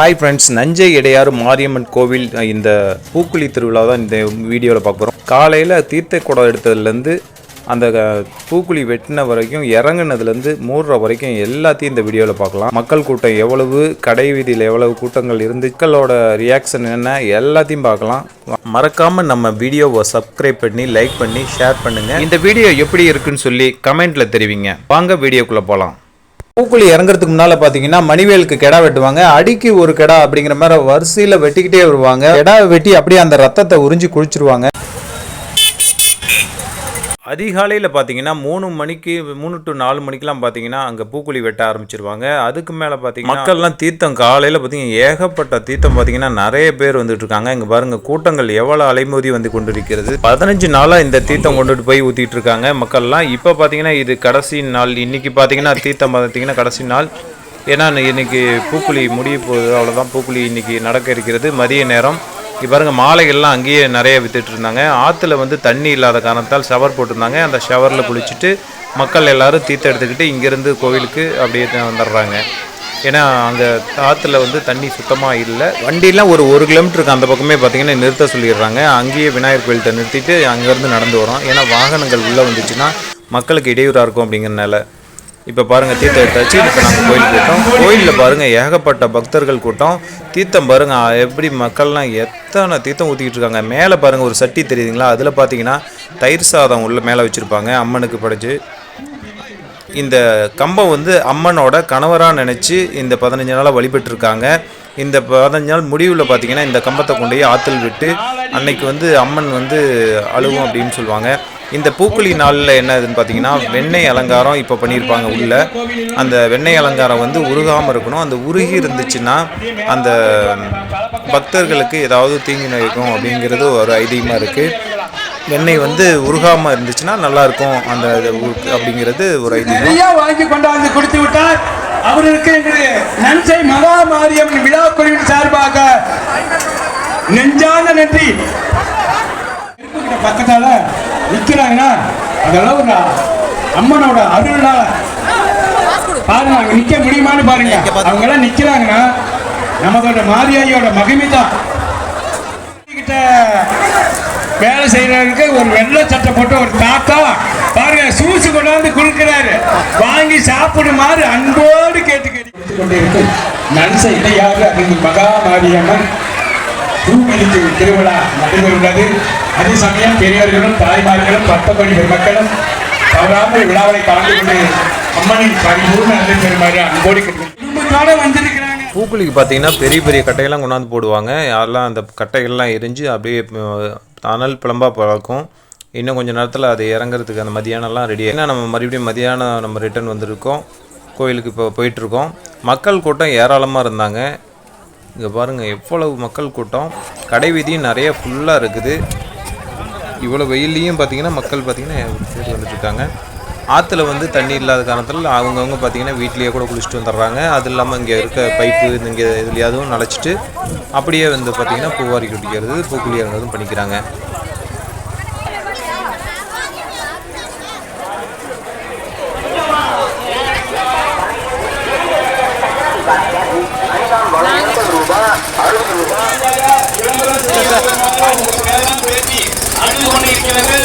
Hi friends நஞ்சை இடையாறு மாரியம்மன் கோவில் இந்த பூக்குழி திருவிழா தான் இந்த வீடியோவில் பார்க்க போகிறோம் காலையில் தீர்த்த குடம் எடுத்ததுலேருந்து அந்த பூக்குழி வெட்டின வரைக்கும் இறங்குனதுலேருந்து மூடுற வரைக்கும் எல்லாத்தையும் இந்த வீடியோவில் பார்க்கலாம். மக்கள் கூட்டம் எவ்வளவு கடை வீதியில் எவ்வளவு கூட்டங்கள் இருந்து மக்களோட ரியாக்ஷன் என்ன எல்லாத்தையும் பார்க்கலாம். மறக்காமல் நம்ம வீடியோவை சப்ஸ்கிரைப் பண்ணி லைக் பண்ணி ஷேர் பண்ணுங்கள் இந்த வீடியோ எப்படி இருக்குன்னு சொல்லி கமெண்ட்டில் தெரிவிங்க. வாங்க வீடியோக்குள்ளே போகலாம் பூக்குழி இறங்குறதுக்கு முன்னால பாத்தீங்கன்னா மணிவேலுக்கு கெடா வெட்டுவாங்க. அடிக்கு ஒரு கெடா அப்படிங்கிற மாதிரி வரிசையில வெட்டிக்கிட்டே வருவாங்க. கெடா வெட்டி அப்படியே அந்த ரத்தத்தை உறிஞ்சி குளிச்சிருவாங்க. அதிகாலையில் பார்த்தீங்கன்னா மூணு மணிக்கு மூணு டு நாலு மணிக்கெலாம் பார்த்தீங்கன்னா அங்கே பூக்குழி வெட்ட ஆரம்பிச்சிருவாங்க. அதுக்கு மேலே பார்த்தீங்கன்னா மக்கள்லாம் தீர்த்தம் காலையில் பார்த்தீங்கன்னா ஏகப்பட்ட தீர்த்தம் பார்த்தீங்கன்னா நிறைய பேர் வந்துட்டு இருக்காங்க. இங்கே பாருங்க கூட்டங்கள் எவ்வளோ அலைமோதி வந்து கொண்டிருக்கிறது. பதினஞ்சு நாளாக இந்த தீர்த்தம் கொண்டுட்டு போய் ஊற்றிட்டு இருக்காங்க மக்கள்லாம். இப்போ பார்த்தீங்கன்னா இது கடைசி நாள். இன்னைக்கு பார்த்தீங்கன்னா தீர்த்தம் பார்த்தீங்கன்னா கடைசி நாள். ஏன்னா இன்னைக்கு பூக்குழி முடிய போகுது. அவ்வளோதான் பூக்குழி இன்னைக்கு நடக்க இருக்கிறது. மதிய நேரம். இப்போ பாருங்கள் மாலைகள்லாம் அங்கேயே நிறைய வித்துட்டு இருந்தாங்க. ஆற்றுல வந்து தண்ணி இல்லாத காரணத்தால் ஷவர் போட்டிருந்தாங்க. அந்த ஷவரில் குளிச்சுட்டு மக்கள் எல்லோரும் தீர்த்த எடுத்துக்கிட்டு இங்கேருந்து கோவிலுக்கு அப்படியே வந்துடுறாங்க. ஏன்னா அங்கே ஆற்றுல வந்து தண்ணி சுத்தமாக இல்லை. வண்டியெலாம் ஒரு ஒரு கிலோமீட்டருக்கு அந்த பக்கமே பார்த்திங்கன்னா நிறுத்த சொல்லிடுறாங்க. அங்கேயே விநாயகர் கோயில்கிட்ட நிறுத்திட்டு அங்கேருந்து நடந்து வரோம். ஏன்னா வாகனங்கள் உள்ளே வந்துச்சுன்னா மக்களுக்கு இடையூறாக இருக்கும் அப்படிங்கிறனால இப்போ பாருங்கள் தீர்த்தம் எடுத்தாச்சு. இப்போ நாங்கள் கோயிலுக்கு கூட்டம் கோயிலில் பாருங்கள் ஏகப்பட்ட பக்தர்கள் கூட்டம். தீர்த்தம் பாருங்கள் எப்படி மக்கள்லாம் எத்தனை தீர்த்தம் ஊற்றிக்கிட்டு இருக்காங்க. மேலே பாருங்கள் ஒரு சட்டி தெரியுதுங்களா? அதில் பார்த்தீங்கன்னா தயிர் சாதம் உள்ள மேலே வச்சுருப்பாங்க அம்மனுக்கு படைச்சு. இந்த கம்பம் வந்து அம்மனோட கணவராக நினச்சி இந்த பதினஞ்சு நாளாக வழிபட்டிருக்காங்க. இந்த பதினஞ்சு நாள் முடிவில் பார்த்தீங்கன்னா இந்த கம்பத்தை கொண்டு போய் ஆற்றுல விட்டு அன்னைக்கு வந்து அம்மன் வந்து அழுவும் அப்படின்னு சொல்லுவாங்க. இந்த பூக்குழி நாளில் என்னதுன்னு பார்த்தீங்கன்னா வெண்ணெய் அலங்காரம் இப்போ பண்ணியிருப்பாங்க உள்ள. அந்த வெண்ணெய் அலங்காரம் வந்து உருகாமல் இருக்கணும். அந்த உருகி இருந்துச்சுன்னா அந்த பக்தர்களுக்கு ஏதாவது தீங்கு நினைக்கும் அப்படிங்கிறது ஒரு ஐதீகமாக இருக்குது வெண்ணெய் வந்து உருகாமல் இருந்துச்சுன்னா நல்லா இருக்கும். அந்த அப்படிங்கிறது ஒரு ஐதீகம். வாங்கி கொண்டாந்து கொடுத்து விட்டார். அவருக்கு எங்களுடைய நன்சை மகா மாரியம் விழா குழுவின் சார்பாக நெஞ்சான நன்றி. பக்கத்தால நிக்கிறாங்கன்னா அதெல்லாம் ஒரு அம்மனோட அருள்னால பாருங்க நிற்க நிக்க முடியுமான்னு பாருங்க. அவங்க எல்லாம் நிக்கிறாங்கன்னா நமதோட மாரியாயோட மகிமை தான் கிட்ட வேலை செய்யறவருக்கு ஒரு வெள்ளை சட்டை போட்டு ஒரு தாத்தா பாருங்க சூசு கொண்டாந்து கொடுக்கிறாரு. வாங்கி சாப்பிடுமாறு அன்போடு கேட்டு கேட்டு கொண்டிருக்கும். நன்ச இடையாக அருள் மகா மாரியம்மன். பூமிக்கு திருவிழா நடைபெறுகிறது அதே சமயம் பெரியவர்களும் தாய்மார்களும் பக்தபடி பெருமக்களும் தவறாமல் விழாவை கலந்து கொண்டு அம்மனின் பரிபூர்ண அருள் பெறுமாறு அன்போடு கேட்டு குடும்பத்தோட வந்திருக்கிறாங்க. பூக்குழிக்கு பார்த்தீங்கன்னா பெரிய பெரிய கட்டையெல்லாம் கொண்டாந்து போடுவாங்க. யாரெல்லாம் அந்த கட்டைகள்லாம் எரிஞ்சு அப்படியே அனல் பிளம்பாக பழக்கும் இன்னும் கொஞ்சம் நேரத்தில் அது இறங்குறதுக்கு அந்த மதியானம்லாம் ரெடி ஏன்னா நம்ம மறுபடியும் மதியானம் நம்ம ரிட்டர்ன் வந்திருக்கோம். கோயிலுக்கு இப்போ போயிட்டுருக்கோம் மக்கள் கூட்டம் ஏராளமாக இருந்தாங்க. இங்கே பாருங்கள் எவ்வளவு மக்கள் கூட்டம். கடை வீதியும் நிறைய ஃபுல்லாக இருக்குது. இவ்வளோ வெயில்லையும் பார்த்தீங்கன்னா மக்கள் பார்த்திங்கன்னா பேர் வந்துட்டு இருக்காங்க ஆற்றுல வந்து தண்ணி இல்லாத காரணத்தில் அவங்கவுங்க பார்த்தீங்கன்னா வீட்லேயே கூட குளிச்சுட்டு வந்துடுறாங்க. அது இல்லாமல் இங்கே இருக்க பைப்பு இங்கே இதுலையாவது நனைச்சிட்டு அப்படியே வந்து பார்த்தீங்கன்னா பூவாரி குடிக்கிறது பூக்குழி இறங்குறதும் பண்ணிக்கிறாங்க அழுது கொண்டிருக்கிறது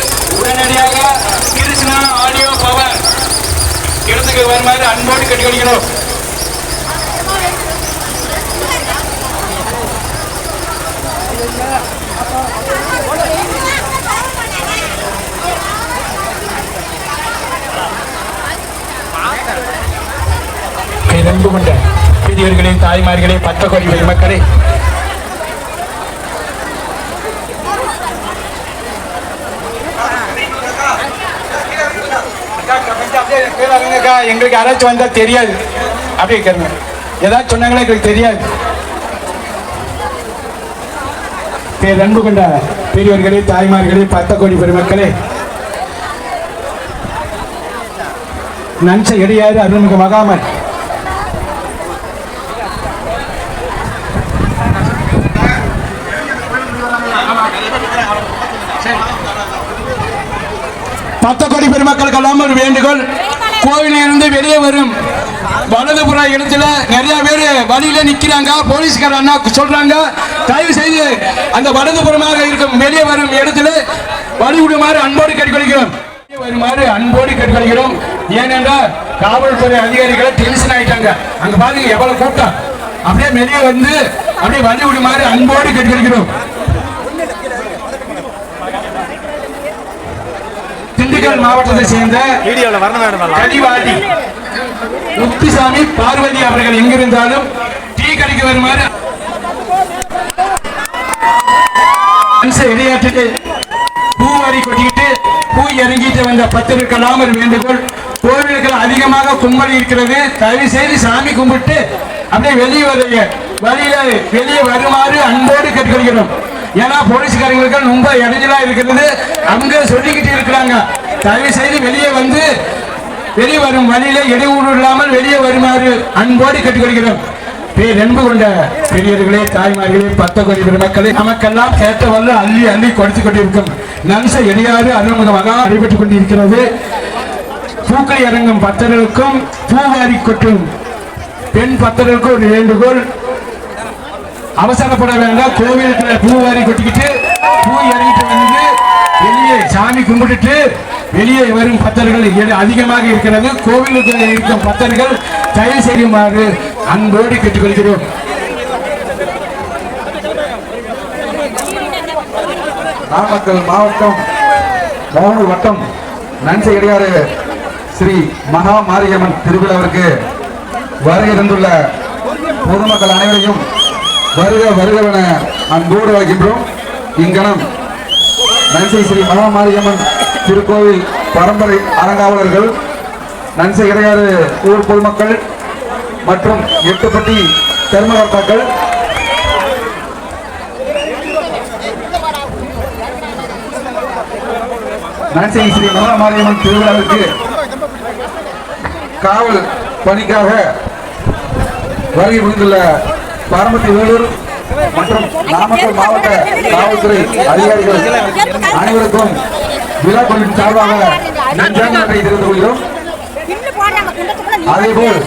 உடனடியாக கிருஷ்ணா ஆடியோ பவர் இடத்துக்கு வருமாறு அன்போடு கேட்டுக்கொள்கிறோம் அன்பு கொண்ட பெரியவர்களே தாய்மார்களே பத்த கோடி பெருமக்களே எங்களுக்கு யாராச்சும் வந்தா தெரியாது. அப்படி கேளுங்க. ஏதாச்சும் சொன்னாங்களா எங்களுக்கு தெரியாது. பேர் அன்பு கொண்ட பெரியவர்களே தாய்மார்களே பத்த கோடி பெருமக்களே. நன்ச இடையாறு அருள்மிகு மகாமன். பத்த கோடி பெருமக்களுக்கெல்லாம் ஒரு வேண்டுகோள். கோவிலில் இருந்து வெளியே வரும். வலதுபுற இடத்துல நிறைய பேர் வழியில நிக்கிறாங்க. போலீஸ்கார அண்ணா சொல்றாங்க. தயவு செய்து அந்த வலதுபுறமாக இருக்கும் வெளியே வரும் இடத்துல வழி விடுமாறு அன்போடு கேட்டுக்கொள்கிறோம். வெளியே வருமாறு அன்போடு கேட்டுக்கொள்கிறோம். ஏனென்றால் காவல்துறை அதிகாரிகளை டென்ஷன் ஆயிட்டாங்க. அங்க பாருங்க எவ்வளவு கூட்டம். அப்படியே வெளியே வந்து அப்படியே வழி விடுமாறு அன்போடு கேட்டுக்கொள்கிறோம். திண்டுக்கல் மாவட்டத்தை சேர்ந்த கடிவாடி முத்துசாமி பார்வதி அவர்கள் எங்கிருந்தாலும் டீ கடைக்கு வருமாறு கொட்டிக்கிட்டு பூ இறங்கிட்டு வந்த வேண்டுகோள். கோவில்கள் அதிகமாக கும்பல் இருக்கிறது. தயவு செய்து சாமி கும்பிட்டு அப்படியே வெளியே வரைய வழியில வெளியே வருமாறு அன்போடு கேட்டுக்கொள்கிறோம். ஏன்னா போலீஸ்காரங்களுக்கு ரொம்ப இடைஞ்சலா இருக்கிறது. அவங்க சொல்லிக்கிட்டு இருக்கிறாங்க. தயவு செய்து வெளியே வந்து வெளியே வரும் வழியில இடையூறு இல்லாமல் வெளியே வருமாறு அன்போடு கேட்டுக்கொள்கிறோம். பேர் அன்பு கொண்ட பெரியவர்களே தாய்மார்களே பத்த கோடி பெருமக்களே நமக்கெல்லாம் கேட்ட வல்ல அள்ளி அள்ளி கொடுத்து கொண்டிருக்கும். நன்ச இடையாறு அருள்முகமாக நடைபெற்றுக் கொண்டிருக்கிறது. பூக்களை இறங்கும் பக்தர்களுக்கும் பூவாரி கொட்டும் பெண் பக்தர்களுக்கும் ஒரு வேண்டுகோள். அவசரப்பட வேண்டாம் கோவிலுக்குள்ள பூவாரி கொட்டிக்கிட்டு பூ இறங்கிட்டு வந்து சாமி கும்பிட்டுட்டு வெளியே வரும் பக்தர்கள் அதிகமாக இருக்கிறது. கோவிலுக்கு இருக்கும் பக்தர்கள் தயவு செய்யுமாறு அன்போடு கேட்டுக்கொள்கிறோம். நாமக்கல் மாவட்டம் மோகனு வட்டம் நன்சை இடையாறு ஸ்ரீ மகா மாரியம்மன் திருவிழாவிற்கு வருகை தந்துள்ள பொதுமக்கள் அனைவரையும் வருக வருகவென அன்போடு வைக்கின்றோம் இங்கனம் நன்சை ஸ்ரீ மகாமாரியம்மன் திருக்கோவில் பரம்பரை அறங்காவலர்கள் நன்சை இடையாறு ஊர் பொதுமக்கள் மற்றும் எட்டுப்பட்டி தர்மகர்த்தாக்கள் நன்சை ஸ்ரீ மகாமாரியம்மன் திருவிழாவிற்கு காவல் பணிக்காக வருகை புரிந்துள்ள பாரம்பரிய வேலூர் மற்றும் நாமக்கல் மாவட்ட காவல்துறை அதிகாரிகள் அனைவருக்கும் விழா குழுவின் சார்பாக நன்றி தெரிந்து கொள்கிறோம். அதேபோல்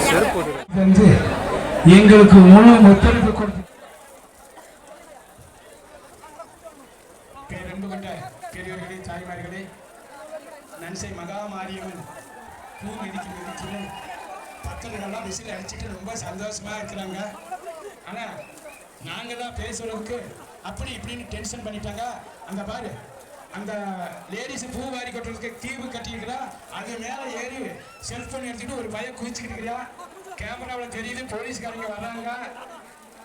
எங்களுக்கு முழு ஒத்துழைப்பு கொடுத்து பெரியவர்களே தாய்மார்களே நன்சை மகா மாரியம்மன் பூ மிதிக்கும் மிதிக்கும் பக்தர்களெல்லாம் விசில் அடிச்சுட்டு ரொம்ப சந்தோஷமா இருக்கிறாங்க. ஆனா நாங்க தான் பேசுறதுக்கு அப்படி இப்படின்னு டென்ஷன் பண்ணிட்டாங்க. அங்க பாரு அந்த லேடிஸ் பூ வாரி கட்டுறதுக்கு தீவு கட்டிக்கிறா அது மேலே ஏறி செல்ஃபோன் எடுத்துட்டு ஒரு பையன் குதிச்சுக்கிட்டு இருக்கிறா கேமராவில் தெரியுது போலீஸ்காரங்க வர்றாங்க.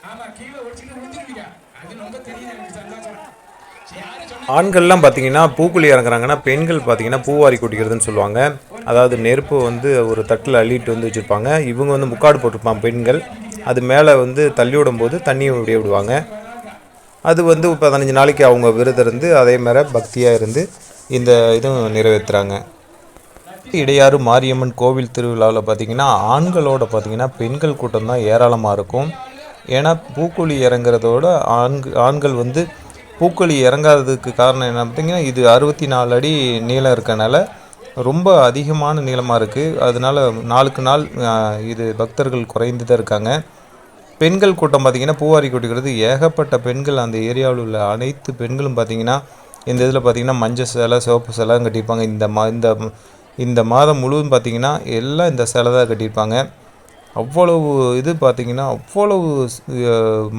ஆமாம் கீழே ஒடிச்சுட்டு விழுந்துருவீங்க அது ரொம்ப தெரியுது எனக்கு சந்தோஷம். ஆண்கள்லாம் பார்த்தீங்கன்னா பூக்குழி இறங்குறாங்கன்னா பெண்கள் பார்த்தீங்கன்னா பூவாரி கொட்டிக்கிறதுன்னு சொல்லுவாங்க. அதாவது நெருப்பு வந்து ஒரு தட்டில் அள்ளிட்டு வந்து வச்சுருப்பாங்க. இவங்க வந்து முக்காடு போட்டிருப்பாங்க பெண்கள். அது மேலே வந்து தள்ளி விடும்போது தண்ணியை விடிய விடுவாங்க. அது வந்து பதினஞ்சு நாளைக்கு அவங்க விரதம் இருந்து அதே மாதிரி பக்தியாக இருந்து இந்த இதுவும் நிறைவேற்றுறாங்க இடையாறு மாரியம்மன் கோவில் திருவிழாவில் பார்த்திங்கன்னா ஆண்களோட பார்த்திங்கன்னா பெண்கள் கூட்டம் தான் ஏராளமாக இருக்கும். ஏன்னா பூக்குழி இறங்குறதோட ஆண்கு ஆண்கள் வந்து பூக்குழி இறங்காததுக்கு காரணம் என்ன பார்த்தீங்கன்னா இது அறுபத்தி நாலு அடி நீளம் இருக்கனால ரொம்ப அதிகமான நீளமாக இருக்குது அதனால நாளுக்கு நாள் இது பக்தர்கள் குறைந்து தான் இருக்காங்க. பெண்கள் கூட்டம் பார்த்தீங்கன்னா பூவாரி கொட்டிக்கிறது ஏகப்பட்ட பெண்கள் அந்த ஏரியாவில் உள்ள அனைத்து பெண்களும் பார்த்தீங்கன்னா இந்த இதில் பார்த்தீங்கன்னா மஞ்சள் சிலை சிவப்பு சிலை கட்டியிருப்பாங்க. இந்த மா இந்த இந்த மாதம் முழுவதும் பார்த்தீங்கன்னா எல்லாம் இந்த சிலை தான் கட்டியிருப்பாங்க. அவ்வளவு இது பார்த்தீங்கன்னா அவ்வளவு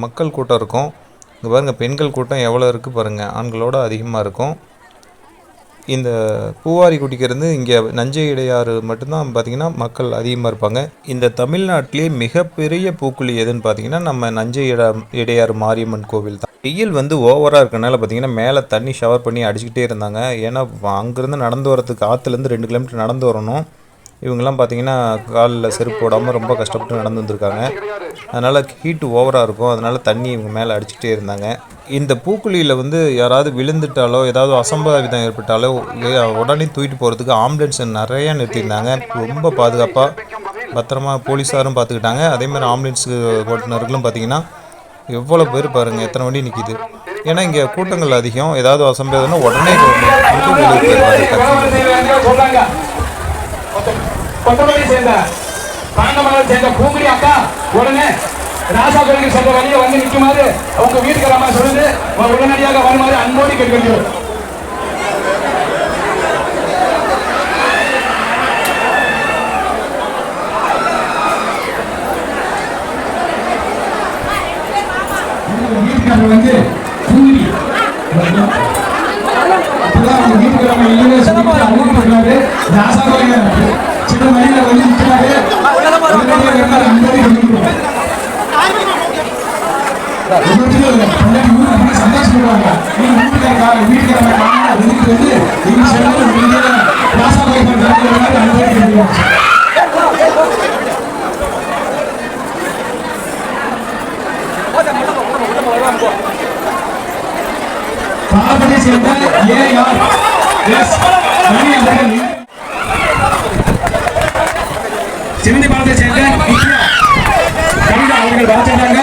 மக்கள் கூட்டம் இருக்கும். இங்கே பாருங்கள் பெண்கள் கூட்டம் எவ்வளோ இருக்குது பாருங்கள் ஆண்களோட அதிகமாக இருக்கும். இந்த பூவாரி குடிக்கிறது இங்கே நஞ்சை இடையாறு மட்டும்தான் பார்த்தீங்கன்னா மக்கள் அதிகமாக இருப்பாங்க. இந்த தமிழ்நாட்டிலே மிகப்பெரிய பூக்குழி எதுன்னு பார்த்தீங்கன்னா நம்ம நஞ்சை இட இடையாறு மாரியம்மன் கோவில் தான். வெயில் வந்து ஓவராக இருக்கனால பார்த்தீங்கன்னா மேலே தண்ணி ஷவர் பண்ணி அடிச்சுக்கிட்டே இருந்தாங்க. ஏன்னா அங்கேருந்து நடந்து வரதுக்கு ஆற்றுலேருந்து ரெண்டு கிலோமீட்டர் நடந்து வரணும். இவங்கெல்லாம் பார்த்தீங்கன்னா காலில் செருப்பு போடாமல் ரொம்ப கஷ்டப்பட்டு நடந்து வந்திருக்காங்க. அதனால் ஹீட்டு ஓவராக இருக்கும். அதனால் தண்ணி இவங்க மேலே அடிச்சுட்டே இருந்தாங்க. இந்த பூக்குழியில் வந்து யாராவது விழுந்துட்டாலோ ஏதாவது அசம்பாவிதம் ஏற்பட்டாலோ உடனே தூக்கிட்டு போகிறதுக்கு ஆம்புலன்ஸ் நிறையா நிறுத்தியிருந்தாங்க. ரொம்ப பாதுகாப்பாக பத்திரமா போலீஸாரும் பார்த்துக்கிட்டாங்க. அதே மாதிரி ஓட்டுநர்களும் பார்த்தீங்கன்னா எவ்வளோ பேர் பாருங்கள் எத்தனை வண்டி நிற்கிது ஏன்னா இங்கே கூட்டங்கள் அதிகம். ஏதாவது அசம்பாவிதம்னா உடனே கொத்தமல்லி சேர்ந்த சொல்றாங்க சேர்ந்த பூங்குடி அக்கா உடனே ராசா கோயிலுக்கு சென்ற வழியை வந்து நிற்குமாறு உங்க வீட்டுக்காரமா சொல்லுது உடனடியாக வருமாறு அன்போடு கேட்கிறோம் வீட்டுக்காரர் வந்து பூங்குடி. அப்பதான் அவங்க வீட்டுக்காரங்க இல்லைன்னு ராசா கோயில் சின்ன வழியில வந்து நிற்கிறாரு உடனடியாக இருந்தால் அன்போடு கேட்கிறோம் சந்தோஷப்படுவாங்க நீங்க வீட்டுக்காரங்க வீட்டுக்காரங்க காரணம் ஒதுக்கி வந்து நீங்க சொல்றது ராசா கோயில் அன்போடு கேட்கிறோம் பாலப்பட்டி சேர்ந்த ஏ யார் எஸ் மணி அவர்கள். சிவந்தி பாலத்தை சேர்ந்த கவிதா அவர்கள் வாசித்தாங்க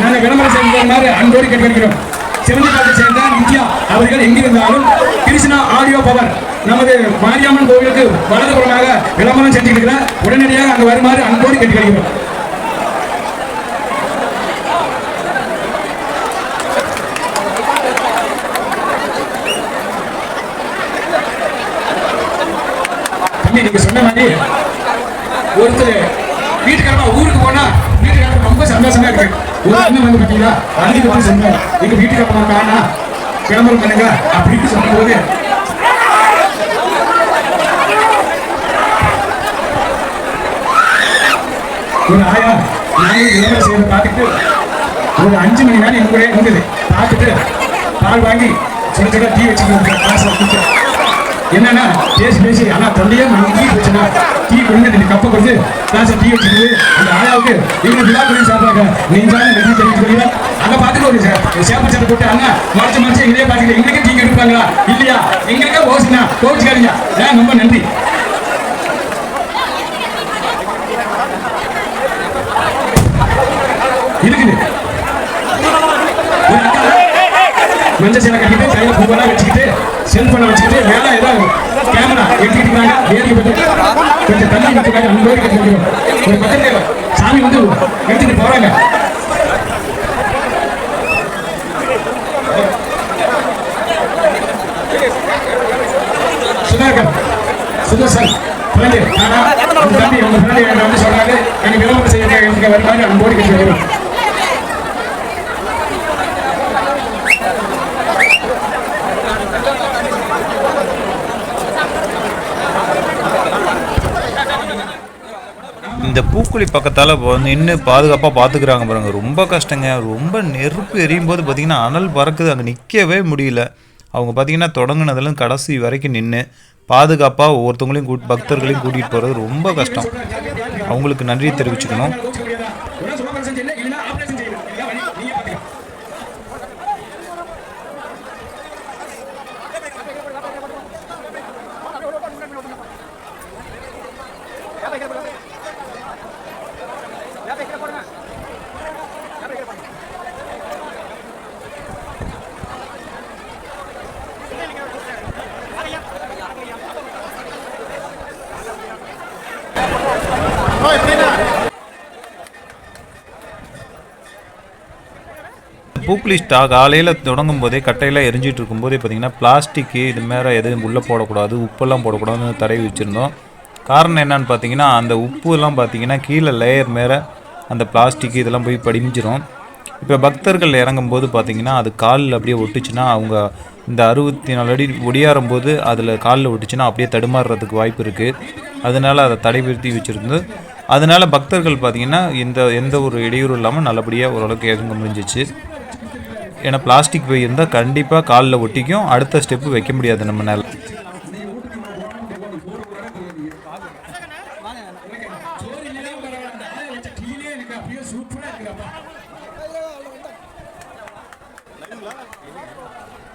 நாங்கள் விளம்பரம் செய்த மாதிரி அன்போடு கேட்கிறோம் சிவந்தி பாலத்தை சேர்ந்த நித்யா அவர்கள் எங்கிருந்தாலும் கிருஷ்ணா ஆடியோ பவர் நமது மாரியம்மன் கோவிலுக்கு வலதுபுறமாக விளம்பரம் செஞ்சுக்கிட்டு உடனடியாக அங்கு வருமாறு அன்போடு கேட்டுக்கிறோம் நீங்க சொன்ன மாதிரி ஒருத்தர் வீட்டுக்காரமா ஊருக்கு போனா வீட்டுக்காரர் ரொம்ப சந்தோஷமா இருக்கு. ஒரு அண்ணன் வந்து பாத்தீங்கன்னா அழுது வந்து சொன்னார் எங்க வீட்டுக்காரமா காணா விளம்பரம் பண்ணுங்க அப்படின்னு சொல்லும்போது ஒரு ஆயா நாங்களும் விளம்பரம் செய்யறத பார்த்துட்டு ஒரு அஞ்சு மணி நேரம் எங்க கூட இருந்தது. பார்த்துட்டு பால் வாங்கி சுட சுட டீ வச்சுட்டு காசு என்னன்னா பேசி பேசி ஆனா தந்தையே நான் டீ வச்சுனா டீ கொடுங்க ரெண்டு கப்பை கொடுத்து கிளாஸ் டீ வச்சுட்டு அந்த ஆயாவுக்கு இவங்க விழா பண்ணி சாப்பிடுறாங்க. நீங்க தான் நெஞ்சு தெரிவித்து கொள்ளுங்க அங்க பார்த்துட்டு ஒரு சேப்பு சட்டை போட்டு அண்ணா மறைச்சு மறைச்சு இதே பார்த்துட்டு எங்களுக்கு டீ எடுப்பாங்களா இல்லையா? எங்களுக்கே ஓசுனா கோவிச்சுக்காதீங்க. ஏன் ரொம்ப நன்றி. இருக்குது ஒரு அக்கா மஞ்சள் சேலை கட்டிட்டு கையில பூவெல்லாம் வச்சுக்கிட்டு செல்போனை வச்சுக்கிட்டு மேல ஏதோ கேமரா எடுத்துக்கிட்டு வேலைக்கு போயிட்டு கொஞ்சம் தள்ளி நிற்கிறாங்க அந்த மாதிரி கட்டிக்கிறோம் ஒரு பக்கத்துல சாமி வந்து எடுத்துட்டு போறாங்க. சுதாகர் சுதர்சன் பிறந்து ஆனா உங்க தம்பி உங்க பிறகு என்ன வந்து சொல்றாரு. எனக்கு விளம்பரம் செய்ய எனக்கு வருமாறு அன்போடு கேட்டு இந்த பூக்குழி பக்கத்தால் நின்று பாதுகாப்பாக பார்த்துக்கிறாங்க பாருங்க. ரொம்ப கஷ்டங்க. ரொம்ப நெருப்பு எரியும் போது பார்த்திங்கன்னா அனல் பறக்குது. அங்கே நிற்கவே முடியல. அவங்க பார்த்திங்கன்னா தொடங்கினதுலேருந்து கடைசி வரைக்கும் நின்று பாதுகாப்பாக ஒவ்வொருத்தவங்களையும் கூ பக்தர்களையும் கூட்டிகிட்டு போகிறது ரொம்ப கஷ்டம். அவங்களுக்கு நன்றி தெரிவிச்சுக்கணும். பூக்குழி ஸ்டாக் காலையில் தொடங்கும் போதே கட்டையெல்லாம் எரிஞ்சிட்டு இருக்கும்போதே பார்த்தீங்கன்னா பிளாஸ்டிக்கு இது மேலே எதுவும் உள்ளே போடக்கூடாது உப்பெல்லாம் போடக்கூடாதுன்னு தடவி வச்சுருந்தோம். காரணம் என்னன்னு பார்த்தீங்கன்னா அந்த உப்புலாம் பார்த்தீங்கன்னா கீழே லேயர் மேலே அந்த பிளாஸ்டிக் இதெல்லாம் போய் படிஞ்சிரும். இப்போ பக்தர்கள் இறங்கும்போது பார்த்தீங்கன்னா அது காலில் அப்படியே ஒட்டுச்சுன்னா அவங்க இந்த அறுபத்தி நாலு அடி ஒடியாரும் போது அதில் காலில் ஒட்டுச்சுன்னா அப்படியே தடுமாறுறதுக்கு வாய்ப்பு இருக்குது அதனால அதை தடைபடுத்தி வச்சுருந்து அதனால பக்தர்கள் பார்த்தீங்கன்னா இந்த எந்த ஒரு இடையூறும் இல்லாமல் நல்லபடியாக ஓரளவுக்கு இறங்க முடிஞ்சிச்சு. ஏன்னா பிளாஸ்டிக் பை இருந்தால் கண்டிப்பாக காலில் ஒட்டிக்கும். அடுத்த ஸ்டெப்பு வைக்க முடியாது நம்ம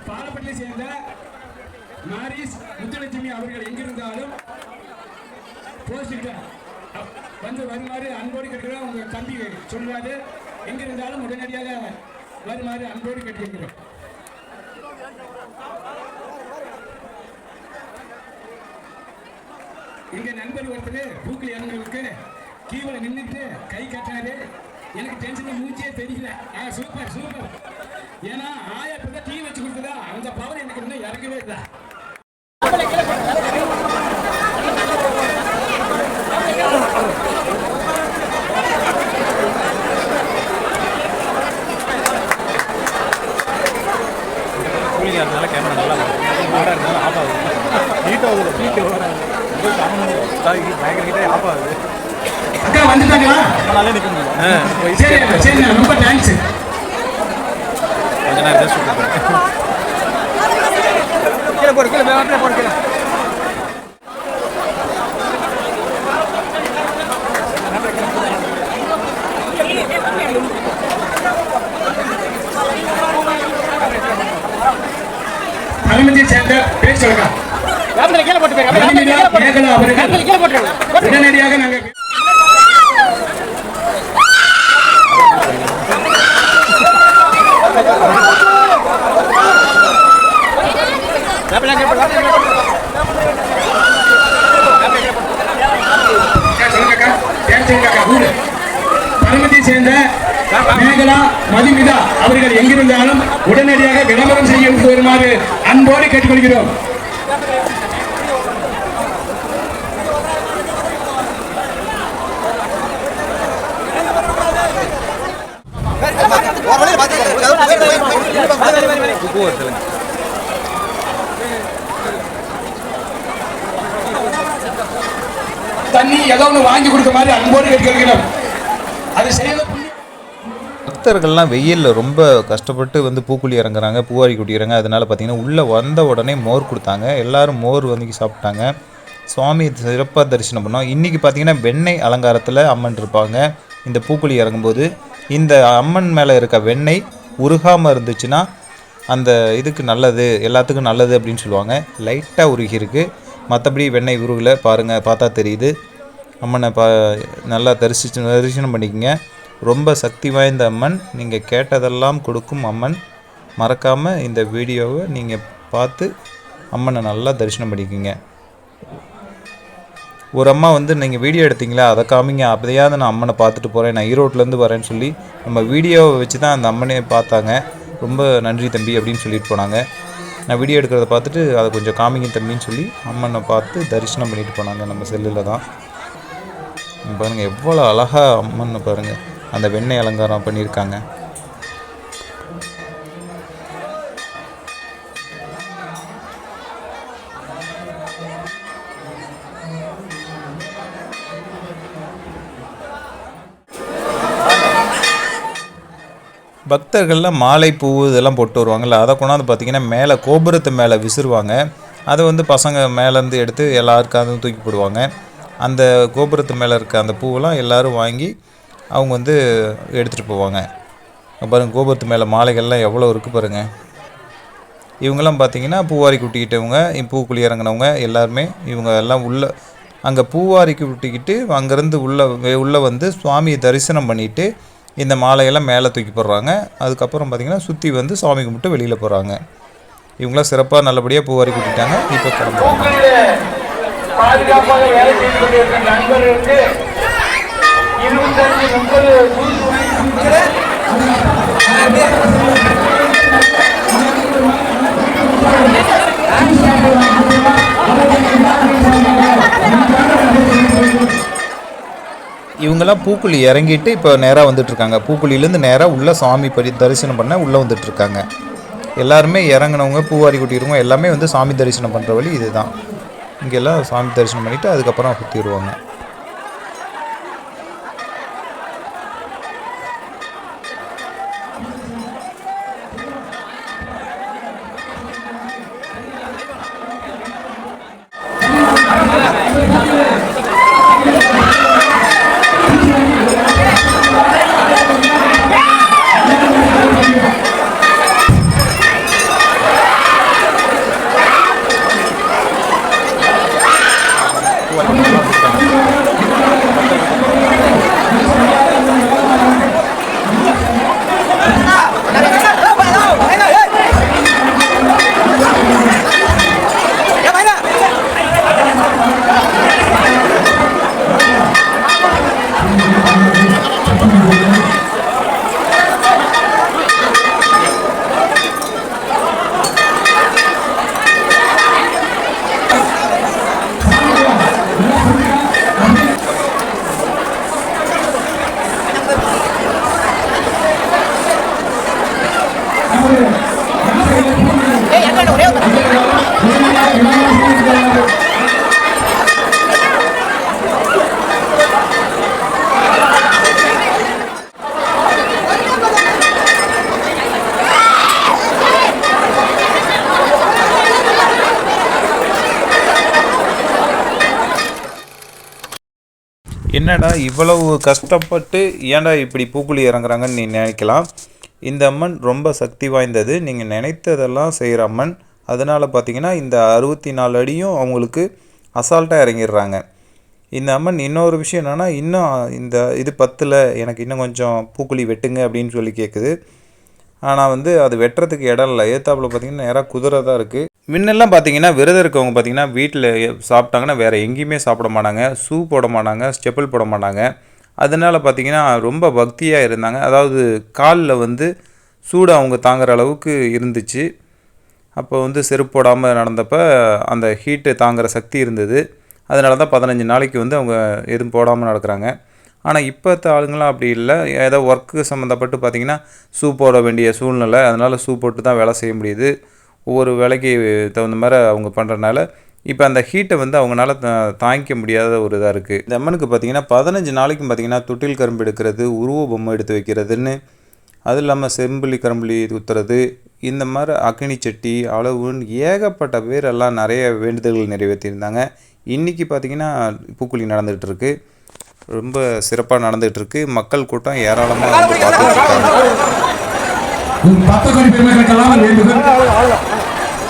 பாலப்பட்டியை சேர்ந்த மாரிஸ் முத்துலட்சுமி அவர்கள் எங்கிருந்தாலும் வந்து வருமாறு அன்போடு கேட்கிறோம் உங்க தம்பி சொல்றாரு எங்கிருந்தாலும் உடனடியாக வருமாறு அன்போடு கேட்டுக்கிறோம் இங்க நண்பர் ஒருத்தர் பூக்கள் இறங்குறதுக்கு கீழே நின்றுட்டு கை கட்டாரு எனக்கு டென்ஷன் மூச்சே தெரியல. ஆ சூப்பர் சூப்பர் ஏன்னா ஆயா இப்போ டீ வச்சு கொடுத்ததா? அந்த பவர் எனக்கு இன்னும் இறங்கவே இல்லை. நம்மளாலே நிற்க முடியல. ரொம்ப தேங்க்ஸ் கொஞ்ச நேரம் சுட்டு கீழே போடு கீழே தலைமையை சேர்ந்த உடனடியாக நாங்கள் அக்கா, சொல்லுங்கக்கா. பேர் சொல்லுங்கக்கா, ஊரு. தலைமையை சேர்ந்த மேகலா மதுமிதா அவர்கள் எங்கிருந்தாலும் உடனடியாக விளம்பரம் செய்ய வருமாறு அன்போடு கேட்டுக்கொள்கிறோம் உப்பு தண்ணி ஏதோ ஒன்று வாங்கி கொடுக்க மாதிரி அன்போடு கேட்கிறோம் அது செய்த பக்தர்கள்லாம் வெயிலில் ரொம்ப கஷ்டப்பட்டு வந்து பூக்குழி இறங்குறாங்க பூவாரி குடிக்கிறாங்க அதனால் பார்த்தீங்கன்னா உள்ளே வந்த உடனே மோர் கொடுத்தாங்க. எல்லாரும் மோர் வந்து சாப்பிட்டாங்க. சுவாமி சிறப்பாக தரிசனம் பண்ணோம். இன்றைக்கி பார்த்தீங்கன்னா வெண்ணெய் அலங்காரத்தில் அம்மன் இருப்பாங்க. இந்த பூக்குழி இறங்கும்போது இந்த அம்மன் மேலே இருக்க வெண்ணெய் உருகாமல் இருந்துச்சுன்னா அந்த இதுக்கு நல்லது எல்லாத்துக்கும் நல்லது அப்படின்னு சொல்லுவாங்க. லைட்டாக உருகியிருக்கு மற்றபடி வெண்ணெய் உருகலை பாருங்கள் பார்த்தா தெரியுது. அம்மனை பா நல்லா தரிசிச்சு தரிசனம் பண்ணிக்கங்க. ரொம்ப சக்தி வாய்ந்த அம்மன். நீங்கள் கேட்டதெல்லாம் கொடுக்கும் அம்மன். மறக்காமல் இந்த வீடியோவை நீங்கள் பார்த்து அம்மனை நல்லா தரிசனம் பண்ணிக்கோங்க. ஒரு அம்மா வந்து நீங்கள் வீடியோ எடுத்தீங்களா? அதை காமிங்க. அப்படியாவது நான் அம்மனை பார்த்துட்டு போகிறேன் நான் ஈரோட்லேருந்து வரேன்னு சொல்லி நம்ம வீடியோவை வச்சு தான் அந்த அம்மனை பார்த்தாங்க. ரொம்ப நன்றி தம்பி அப்படின்னு சொல்லிட்டு போனாங்க. நான் வீடியோ எடுக்கிறத பார்த்துட்டு அதை கொஞ்சம் காமிங்க தம்பின்னு சொல்லி அம்மனை பார்த்து தரிசனம் பண்ணிட்டு போனாங்க நம்ம செல்லில் தான். பாருங்கள் எவ்வளோ அழகா அம்மன் பாருங்கள் அந்த வெண்ணெய் அலங்காரம் பண்ணியிருக்காங்க. பக்தர்கள்லாம் மாலை பூ இதெல்லாம் போட்டு வருவாங்கல்ல அதை கொண்டாந்து பார்த்தீங்கன்னா மேலே கோபுரத்து மேலே விசிறுவாங்க. அதை வந்து பசங்க மேலேருந்து எடுத்து எல்லாருக்காகவும் தூக்கி போடுவாங்க. அந்த கோபுரத்து மேலே இருக்க அந்த பூவெல்லாம் எல்லோரும் வாங்கி அவங்க வந்து எடுத்துகிட்டு போவாங்க. பாருங்கள் கோபுரத்து மேலே மாலைகள்லாம் எவ்வளோ இருக்குது பாருங்கள் இவங்கெல்லாம் பார்த்தீங்கன்னா பூவாரி குட்டிக்கிட்டவங்க பூக்குழி இறங்கினவங்க எல்லாருமே இவங்க எல்லாம் உள்ள அங்கே பூவாரிக்கு குட்டிக்கிட்டு அங்கேருந்து உள்ளே உள்ளே வந்து சுவாமியை தரிசனம் பண்ணிட்டு இந்த மாலையெல்லாம் மேலே தூக்கி போடுறாங்க. அதுக்கப்புறம் பார்த்திங்கன்னா சுற்றி வந்து சாமி கும்பிட்டு வெளியில் போகிறாங்க இவங்களாம் சிறப்பாக நல்லபடியாக பூவாரி கூட்டிட்டாங்க இப்போ கிளம்புறாங்க. பாதுகாப்பாக வேலை செய்து கொண்டிருக்கிற நண்பர்களுக்கு இருபத்தஞ்சு முப்பது இவங்கெல்லாம் பூக்குழி இறங்கிட்டு இப்போ நேராக வந்துட்டுருக்காங்க. பூக்குழிலேருந்து நேராக உள்ளே சாமி பரி தரிசனம் பண்ண உள்ளே வந்துட்டுருக்காங்க. எல்லாருமே இறங்குனவங்க பூவாரி குட்டிடுவங்க எல்லாமே வந்து சாமி தரிசனம் பண்ணுற வழி இதுதான். இங்கெல்லாம் சாமி தரிசனம் பண்ணிவிட்டு அதுக்கப்புறம் சுற்றி வருவாங்க என்னடா இவ்வளவு கஷ்டப்பட்டு ஏன்டா இப்படி பூக்குழி இறங்குறாங்கன்னு நீ நினைக்கலாம். இந்த அம்மன் ரொம்ப சக்தி வாய்ந்தது. நீங்கள் நினைத்ததெல்லாம் செய்கிற அம்மன். அதனால் பார்த்தீங்கன்னா இந்த அறுபத்தி நாலு அடியும் அவங்களுக்கு அசால்ட்டாக இறங்கிடுறாங்க. இந்த அம்மன் இன்னொரு விஷயம் என்னென்னா இன்னும் இந்த இது பத்தில் எனக்கு இன்னும் கொஞ்சம் பூக்குழி வெட்டுங்க அப்படின்னு சொல்லி கேட்குது ஆனால் வந்து அது வெட்டுறதுக்கு இடம் இல்லை. ஏத்தாப்பில் பார்த்தீங்கன்னா நேராக குதிரை தான் இருக்குது முன்னெல்லாம் பார்த்தீங்கன்னா விரதம் இருக்கவங்க பார்த்தீங்கன்னா வீட்டில் சாப்பிட்டாங்கன்னா வேறு எங்கேயுமே சாப்பிட மாட்டாங்க. ஷூ போட மாட்டாங்க ஸ்டெப்பிள் போட மாட்டாங்க. அதனால பார்த்திங்கன்னா ரொம்ப பக்தியாக இருந்தாங்க. அதாவது காலில் வந்து சூடு அவங்க தாங்குற அளவுக்கு இருந்துச்சு. அப்போ வந்து செருப்பு போடாமல் நடந்தப்போ அந்த ஹீட்டு தாங்குகிற சக்தி இருந்தது. அதனால தான் பதினஞ்சு நாளைக்கு வந்து அவங்க எதுவும் போடாமல் நடக்கிறாங்க. ஆனால் இப்போத்த ஆளுங்களாம் அப்படி இல்லை. ஏதோ ஒர்க்கு சம்மந்தப்பட்டு பார்த்திங்கன்னா ஷூ போட வேண்டிய சூழ்நிலை. அதனால் ஷூ போட்டு தான் வேலை செய்ய முடியுது. ஒவ்வொரு வேலைக்கு தகுந்த மாதிரி அவங்க பண்ணுறனால இப்போ அந்த ஹீட்டை வந்து அவங்களால தாங்கிக்க முடியாத ஒரு இதாக இருக்குது இந்த அம்மனுக்கு பார்த்தீங்கன்னா பதினஞ்சு நாளைக்கும் பார்த்தீங்கன்னா தொட்டில் கரும்பு எடுக்கிறது உருவ பொம்மை எடுத்து வைக்கிறதுன்னு அது இல்லாமல் செம்புலி கரும்புலி குத்துறது இந்த மாதிரி அக்னி சட்டி அளவுன்னு ஏகப்பட்ட பேர் எல்லாம் நிறைய வேண்டுதல்கள் நிறைவேற்றியிருந்தாங்க. இன்றைக்கி பார்த்தீங்கன்னா பூக்குழி நடந்துகிட்டு இருக்கு ரொம்ப சிறப்பாக நடந்துகிட்டு இருக்கு மக்கள் கூட்டம் ஏராளமாக வந்து பார்த்துட்டு இருக்காங்க உன் பத்து கோடி பெருமைகளுக்கெல்லாம் வேண்டுதல்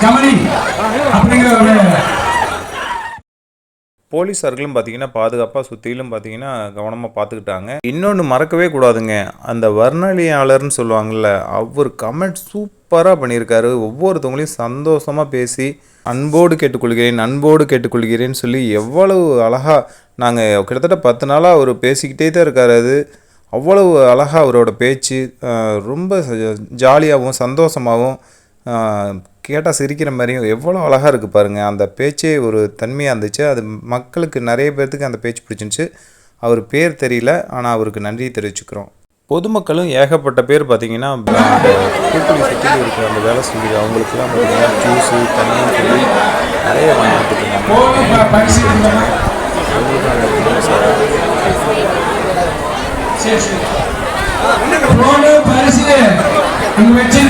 கமலி அப்படிங்கிற ஒரு போலீஸார்களும் பார்த்தீங்கன்னா பாதுகாப்பாக சுற்றிலும் பார்த்தீங்கன்னா கவனமாக பார்த்துக்கிட்டாங்க இன்னொன்று மறக்கவே கூடாதுங்க. அந்த வர்ணலியாளர்னு சொல்லுவாங்கள்ல அவர் கமெண்ட் சூப்பராக பண்ணியிருக்காரு. ஒவ்வொருத்தவங்களையும் சந்தோஷமாக பேசி அன்போடு கேட்டுக்கொள்கிறேன் அன்போடு கேட்டுக்கொள்கிறேன்னு சொல்லி எவ்வளவு அழகாக நாங்கள் கிட்டத்தட்ட பத்து நாளாக அவர் பேசிக்கிட்டே தான் இருக்காரு அது. அவ்வளவு அழகாக அவரோட பேச்சு ரொம்ப ஜாலியாகவும் சந்தோஷமாகவும் கேட்டால் சிரிக்கிற மாதிரியும் எவ்வளோ அழகாக இருக்குது பாருங்கள் அந்த பேச்சே ஒரு தன்மையாக இருந்துச்சு. அது மக்களுக்கு நிறைய பேர்த்துக்கு அந்த பேச்சு பிடிச்சிருந்துச்சு. அவர் பேர் தெரியல ஆனால் அவருக்கு நன்றி தெரிவிச்சுக்கிறோம். பொதுமக்களும் ஏகப்பட்ட பேர் பார்த்தீங்கன்னா அந்த இருக்கிற அந்த வேலை செஞ்சு அவங்களுக்குலாம் பார்த்தீங்கன்னா ஜூஸு தண்ணி சொல்லி நிறைய வாங்கிட்டு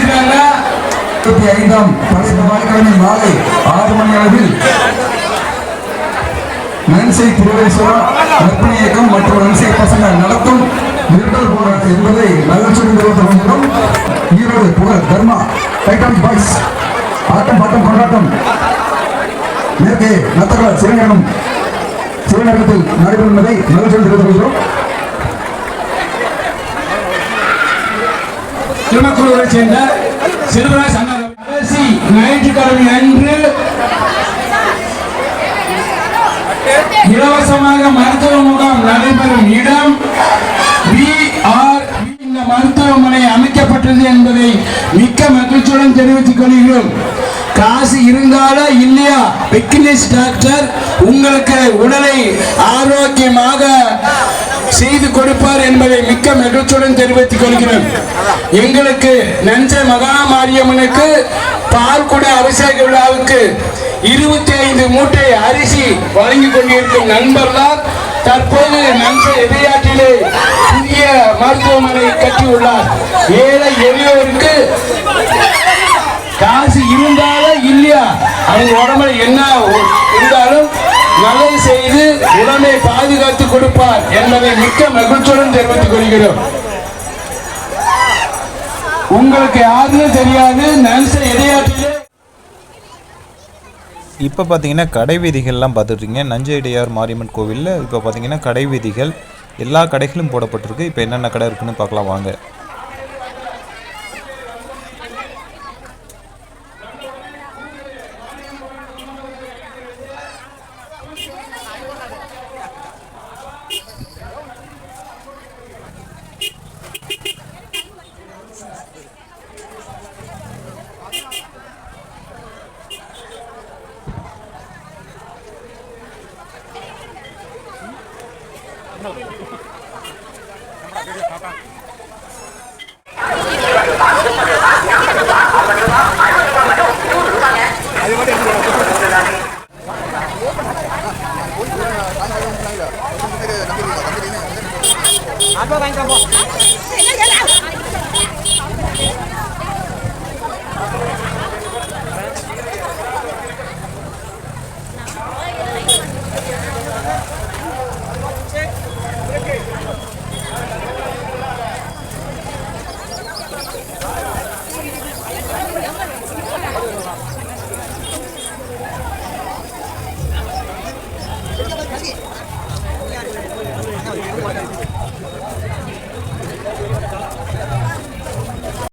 இருக்காங்க இருபத்தி ஐந்தாம் பரிசு ஞாயிற்றுக்கிழமை மாலை ஆறு மணி அளவில் நன்சை திருவேஸ்வரா நற்பணி இயக்கம் மற்றும் நன்சை பசங்க நடத்தும் நிர்மல் போராட்டம் என்பதை நகைச்சுவை தெரிவித்துக் ஈரோடு புகழ் தர்மா டைட்டன் பாய்ஸ் ஆட்டம் பாட்டம் கொண்டாட்டம். மேற்கே நத்தகல சிறுநகரம் சிறுநகரத்தில் நடைபெறும் என்பதை நகைச்சுவை தெரிவித்துக் கொள்கிறோம் திருமக்குழுவை சேர்ந்த சிறுவராஜ் அண்ணா ஞாயிற்றுக்கிழமை அன்று இலவசமாக மருத்துவ முகாம் நடைபெறும் இடம் இந்த மருத்துவமனை அமைக்கப்பட்டது என்பதை மிக்க மகிழ்ச்சியுடன் தெரிவித்துக் கொள்கிறோம். காசு இருந்தாலா இல்லையா பிக்னிஸ் டாக்டர் உங்களுக்கு உடலை ஆரோக்கியமாக செய்து கொடுப்பார் என்பதை மிக்க மகிழ்ச்சியுடன் தெரிவித்துக் கொள்கிறேன் எங்களுக்கு நஞ்ச மகா மாரியம்மனுக்கு பால்குட அபிஷேக விழாவுக்கு இருபத்தி ஐந்து மூட்டை அரிசி வழங்கி கொண்டிருக்கும் நண்பர்தான் தற்போது நஞ்சை எதிராட்டிலே புதிய மருத்துவமனை கட்டியுள்ளார். ஏழை எளியோருக்கு காசு இருந்தாலும் இல்லையா? அவங்க உடம்புல என்ன இருந்தாலும் நல்லது செய்து உடம்பை பாதுகாத்து கொடுப்பார் என்பதை மிக்க மகிழ்ச்சியுடன் தெரிவித்துக் கொள்கிறோம். உங்களுக்கு யாருன்னு தெரியாது இடையாற்றிலே இப்போ பார்த்தீங்கன்னா கடை வீதிகள்லாம் பார்த்துட்ருக்கீங்க நஞ்சையடியார் மாரியம்மன் கோவிலில் இப்போ பார்த்தீங்கன்னா கடை வீதிகள் எல்லா கடைகளும் போடப்பட்டிருக்கு. இப்போ என்னென்ன கடை இருக்குன்னு பார்க்கலாம் வாங்க. 还有那个，还有那个，还有那个。